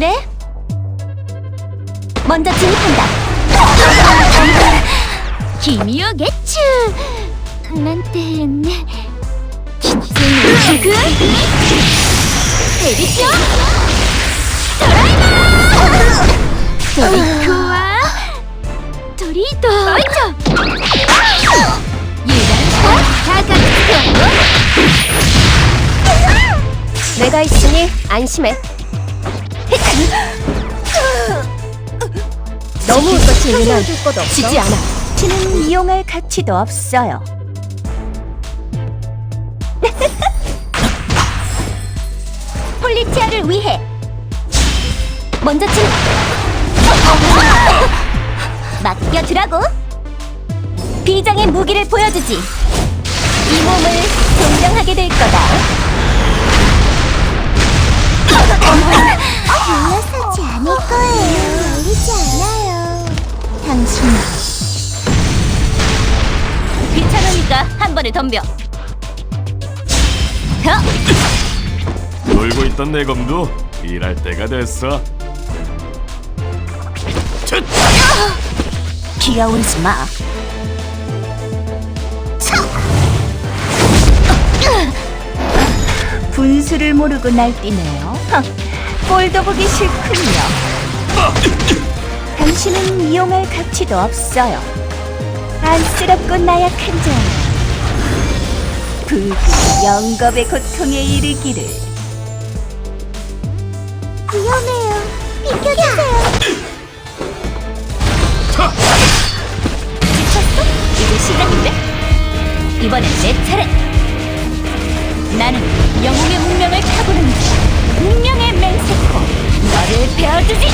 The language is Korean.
네? 먼저 진입한다. 기미요 개츠. 기생의 그 데뷔쇼 드라이버 도리코와 도리도 유단 다가가고 내가 있으니 안심해. 너무 웃어치면 지지 않아. 치는 이용할 가치도 없어요. 폴리티아를 위해. 먼저 친. 맡겨주라고. 비장의 무기를 보여주지. 이 몸을 한 번에 덤벼 더! 놀고 있던 내 검도 일할 때가 됐어. 쯧! 기어오르지 마. 분수를 모르고 날뛰네요. 꼴도 보기 싫군요. 당신은 이용할 가치도 없어요. 안쓰럽고 나약한 자. 부디 영겁의 고통에 이르기를. 위험해요. 비켜주세요. 지쳤어? 이제 시작인데? 이번엔 내 차례! 나는 영웅의 운명을 타고는 자, 운명의 맹세코 너를 베어주지!